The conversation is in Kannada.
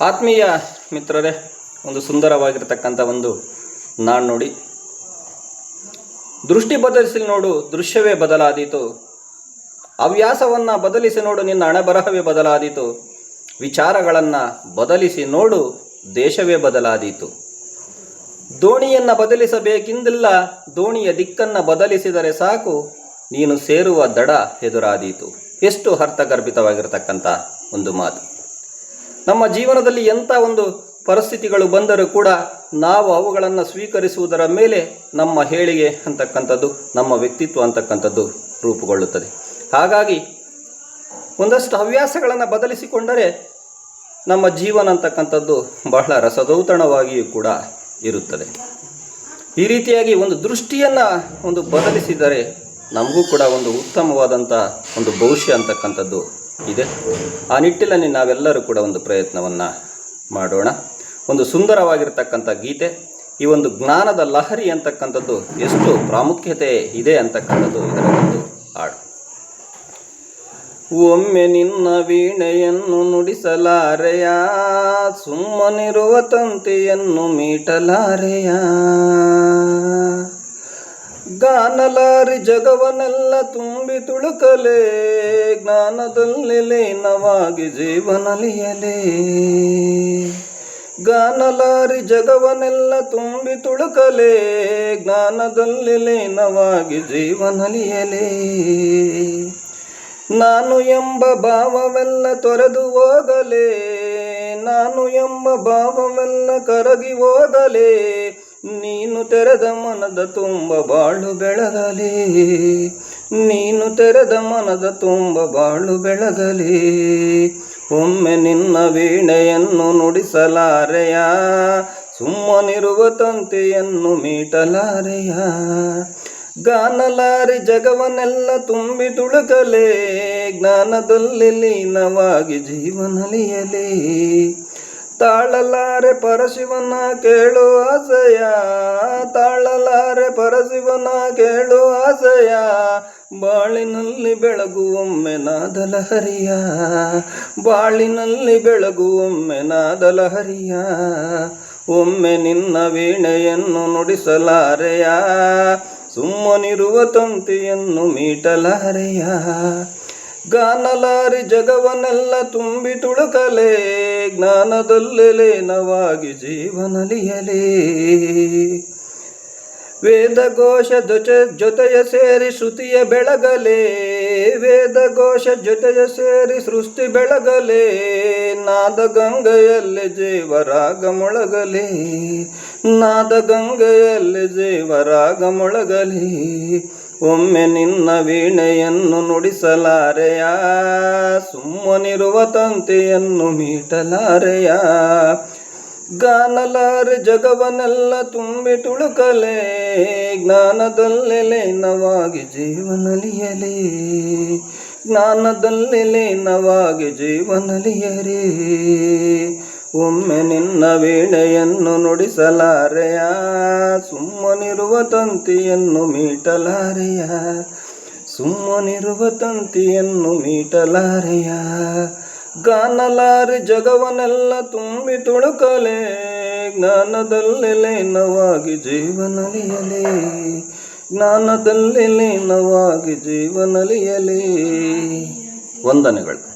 ಆತ್ಮೀಯ ಮಿತ್ರರೇ, ಒಂದು ಸುಂದರವಾಗಿರ್ತಕ್ಕಂಥ ಒಂದು ನಾಣ್ಣುಡಿ ದೃಷ್ಟಿ ಬದಲಿಸಿ ನೋಡು, ದೃಶ್ಯವೇ ಬದಲಾದೀತು. ಹವ್ಯಾಸವನ್ನು ಬದಲಿಸಿ ನೋಡು, ನಿನ್ನ ಹಣೆಬರಹವೇ ಬದಲಾದೀತು. ವಿಚಾರಗಳನ್ನು ಬದಲಿಸಿ ನೋಡು, ದೇಶವೇ ಬದಲಾದೀತು. ದೋಣಿಯನ್ನು ಬದಲಿಸಬೇಕೆಂದಿಲ್ಲ, ದೋಣಿಯ ದಿಕ್ಕನ್ನು ಬದಲಿಸಿದರೆ ಸಾಕು, ನೀನು ಸೇರುವ ದಡ ಎದುರಾದೀತು. ಎಷ್ಟು ಅರ್ಥಗರ್ಭಿತವಾಗಿರತಕ್ಕಂಥ ಒಂದು ಮಾತು. ನಮ್ಮ ಜೀವನದಲ್ಲಿ ಎಂಥ ಒಂದು ಪರಿಸ್ಥಿತಿಗಳು ಬಂದರೂ ಕೂಡ ನಾವು ಅವುಗಳನ್ನು ಸ್ವೀಕರಿಸುವುದರ ಮೇಲೆ ನಮ್ಮ ಹೇಳಿಗೆ ಅಂತಕ್ಕಂಥದ್ದು, ನಮ್ಮ ವ್ಯಕ್ತಿತ್ವ ಅಂತಕ್ಕಂಥದ್ದು ರೂಪುಗೊಳ್ಳುತ್ತದೆ. ಹಾಗಾಗಿ ಒಂದಷ್ಟು ಹವ್ಯಾಸಗಳನ್ನು ಬದಲಿಸಿಕೊಂಡರೆ ನಮ್ಮ ಜೀವನ ಅಂತಕ್ಕಂಥದ್ದು ಬಹಳ ರಸದೌತಣವಾಗಿಯೂ ಕೂಡ ಇರುತ್ತದೆ. ಈ ರೀತಿಯಾಗಿ ಒಂದು ದೃಷ್ಟಿಯನ್ನು ಒಂದು ಬದಲಿಸಿದರೆ ನಮಗೂ ಕೂಡ ಒಂದು ಉತ್ತಮವಾದಂಥ ಒಂದು ಭವಿಷ್ಯ ಅಂತಕ್ಕಂಥದ್ದು ಇದೆ. ಆ ನಿಟ್ಟಿನಲ್ಲಿ ನಾವೆಲ್ಲರೂ ಕೂಡ ಒಂದು ಪ್ರಯತ್ನವನ್ನು ಮಾಡೋಣ. ಒಂದು ಸುಂದರವಾಗಿರ್ತಕ್ಕಂಥ ಗೀತೆ, ಈ ಒಂದು ಜ್ಞಾನದ ಲಹರಿ ಅಂತಕ್ಕಂಥದ್ದು ಎಷ್ಟು ಪ್ರಾಮುಖ್ಯತೆ ಇದೆ ಅಂತಕ್ಕಂಥದ್ದು ಇದರ ಒಂದು ಹಾಡು. ಒಮ್ಮೆ ನಿನ್ನ ವೀಣೆಯನ್ನು ನುಡಿಸಲಾರೆಯ, ಸುಮ್ಮನಿರುವ ತಂತಿಯನ್ನು ಮೀಟಲಾರೆಯ? ಗಾನಲಾರಿ ಜಗವನೆಲ್ಲ ತುಂಬಿ ತುಳುಕಲೆ, ಜ್ಞಾನದಲ್ಲಿ ಲೀನವಾಗಿ ಜೀವನಲಿಯಲೇ ಗಾನಲಾರಿ ಜಗವನೆಲ್ಲ ತುಂಬಿ ತುಳುಕಲೆ, ಜ್ಞಾನದಲ್ಲಿ ಲೀನವಾಗಿ ಜೀವನಲಿಯಲೇ ನಾನು ಎಂಬ ಭಾವವೆಲ್ಲ ತೊರೆದು ಹೋಗಲೇ, ನಾನು ಎಂಬ ಭಾವವೆಲ್ಲ ಕರಗಿ ಹೋಗಲೇ ನೀನು ತೆರೆದ ಮನದ ತುಂಬ ಬಾಳು ಬೆಳಗಲಿ. ನೀನು ತೆರೆದ ಮನದ ತುಂಬ ಬಾಳು ಬೆಳಗಲಿ. ಒಮ್ಮೆ ನಿನ್ನ ವೀಣೆಯನ್ನು ನುಡಿಸಲಾರೆಯ? ಸುಮ್ಮನಿರುವ ತಂತೆಯನ್ನು ಮೀಟಲಾರೆಯ? ಗಾನಲಾರಿ ಜಗವನ್ನೆಲ್ಲ ತುಂಬಿ ತುಳುಕಲೇ, ಜ್ಞಾನದಲ್ಲಿ ಲೀನವಾಗಿ ಜೀವನಲಿಯಲೇ. ತಾಳಲಾರೆ ಪರಶಿವನ ಕೇಳು ಆಸೆಯ, ತಾಳಲಾರೆ ಪರಶಿವನ ಕೇಳು ಆಸೆಯ, ಬಾಳಿನಲ್ಲಿ ಬೆಳಗುವೊಮ್ಮೆ ನಾದಲಹರಿಯ ಬಾಳಿನಲ್ಲಿ ಬೆಳಗುವೊಮ್ಮೆ ನಾದಲಹರಿಯ ಒಮ್ಮೆ ನಿನ್ನ ವೀಣೆಯನ್ನು ನುಡಿಸಲಾರೆಯ, ಸುಮ್ಮನಿರುವ ತಂತಿಯನ್ನು ಮೀಟಲಾರೆಯ. ಗಾನಲಾರಿ ಜಗವನ್ನೆಲ್ಲ ತುಂಬಿ ತುಳುಕಲೇ ನವಾಗಿ ಜೀವನಲಿಯಲೆ. ವೇದಘೋಷ ಜೊತೆ, ಜೊತೆಯ ಸೇರಿ ಶ್ರುತಿಯ ಬೆಳಗಲೇ, ವೇದಘೋಷ ಜೊತೆಯ ಸೇರಿ ಸೃಷ್ಟಿ ಬೆಳಗಲೇ. ನಾದ ಗಂಗೆಯಲ್ಲಿ ಜೀವರಾಗ ಮೊಳಗಲಿ ನಾದ ಗಂಗೆಯಲ್ಲಿ ಜೀವರಾಗ ಮೊಳಗಲಿ ಒಮ್ಮೆ ನಿನ್ನ ವೀಣೆಯನ್ನು ನುಡಿಸಲಾರೆಯ, ಸುಮ್ಮನಿರುವ ತಂತೆಯನ್ನು ಮೀಟಲಾರೆಯ. ಗಾನಲಾರೆ ಜಗವನೆಲ್ಲ ತುಂಬಿ ತುಳುಕಲೆ, ಜ್ಞಾನದಲ್ಲಿ ಲೀನವಾಗಿ ಜೀವನಲಿಯಲೇ. ಜ್ಞಾನದಲ್ಲಿ ಲೀನವಾಗಿ ಜೀವನಲಿಯರಿ ಒಮ್ಮೆ ನಿನ್ನ ವೀಣೆಯನ್ನು ನುಡಿಸಲಾರೆಯ, ಸುಮ್ಮನಿರುವ ತಂತಿಯನ್ನು ಮೀಟಲಾರೆಯ, ಸುಮ್ಮನಿರುವ ತಂತಿಯನ್ನು ಮೀಟಲಾರೆಯ. ಗಾನಲಾರಿ ಜಗವನೆಲ್ಲ ತುಂಬಿ ತುಳುಕಲೇ, ಜ್ಞಾನದಲ್ಲಿ ಲೀನವಾಗಿ ಜೀವನಲಿಯಲೇ ಜ್ಞಾನದಲ್ಲಿ ಲೀನವಾಗಿ ಜೀವನಲಿಯಲಿ. ವಂದನೆಗಳು.